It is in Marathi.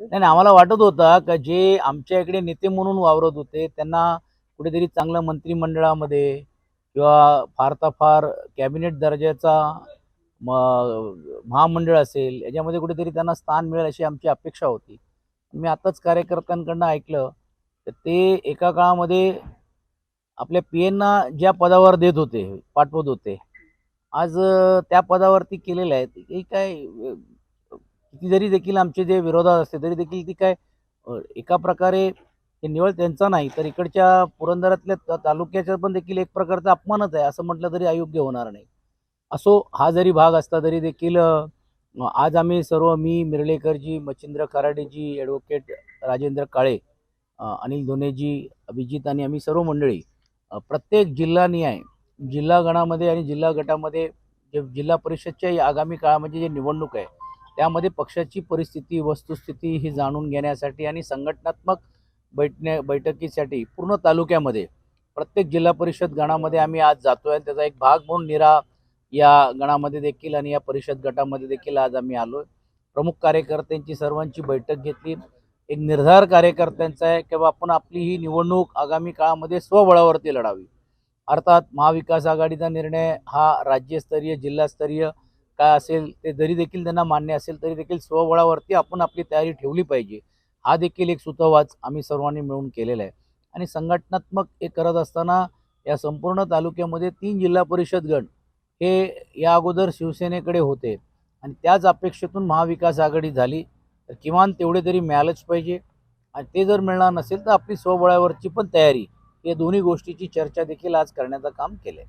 नाही नाही, आम्हाला वाटत होतं का जे आमच्या इकडे नेते म्हणून वावरत होते त्यांना कुठेतरी चांगलं मंत्रिमंडळामध्ये किंवा फार तर फार कॅबिनेट दर्जाचा महामंडळ असेल याच्यामध्ये कुठेतरी त्यांना स्थान मिळेल अशी आमची अपेक्षा होती. मी आताच कार्यकर्त्यांकडनं ऐकलं तर ते एका काळामध्ये आपल्या पी एनना ज्या पदावर देत होते पाठवत होते आज त्या पदावरती केलेलं आहे हे काय किती जरी देखील आमचे जे विरोधात असते तरी देखील ती काय एका प्रकारे हे निवळ त्यांचा नाही तर इकडच्या पुरंदरातल्या तालुक्याच्या तालुक्याचा पण देखील एक प्रकारचा अपमानच आहे असं म्हटलं तरी अयोग्य होणार नाही. असो हा जरी भाग असता तरी देखील आज आम्ही सर्व मी मिरलेकरजी मच्छिंद्र खराडेजी ॲडव्होकेट राजेंद्र काळे अनिल धोनेजी अभिजित आणि आम्ही सर्व मंडळी प्रत्येक प्रत्येक जिल्हानिहाय जिल्हा गणामध्ये आणि जिल्हा गटामध्ये जे जिल्हा परिषदच्या आगामी काळामध्ये जे निवडणूक आहे त्यामध्ये पक्षाची परिस्थिती वस्तुस्थिती ही जाणून घेण्यासाठी आणि संघटनात्मक बैठण्या बैठकीसाठी पूर्ण तालुक्यामध्ये प्रत्येक जिल्हा परिषद गणामध्ये आम्ही आज जातो आहे त्याचा एक भाग म्हणून निरा या गणामध्ये देखील आणि या परिषद गटामध्ये देखील आज आम्ही आलो प्रमुख कार्यकर्त्यांची सर्वांची बैठक घेतली. एक निर्धार कार्यकर्त्यांचा आहे की आपण आपली ही निवडणूक आगामी काळामध्ये स्वबळावरती लढावी. अर्थात महाविकास आघाडीचा निर्णय हा राज्यस्तरीय जिल्हास्तरीय काय असेल ते जरी देखील त्यांना मान्य असेल तरी देखील स्वबळावरती आपण आपली तयारी ठेवली पाहिजे. हा देखील एक सुतवाच आम्ही सर्वांनी मिळून केलेला आहे. आणि संघटनात्मक हे करत असताना या संपूर्ण तालुक्यामध्ये तीन जिल्हा परिषद गण हे या अगोदर शिवसेनेकडे होते. आणि त्याच अपेक्षेतून महाविकास आघाडी झाली. तर किमान तेवढे तरी मिळालंच पाहिजे. आणि ते जर मिळणार नसेल तर आपली स्वबळावरची पण तयारी या दोन्ही गोष्टीची चर्चा देखील आज करण्याचं काम केलं आहे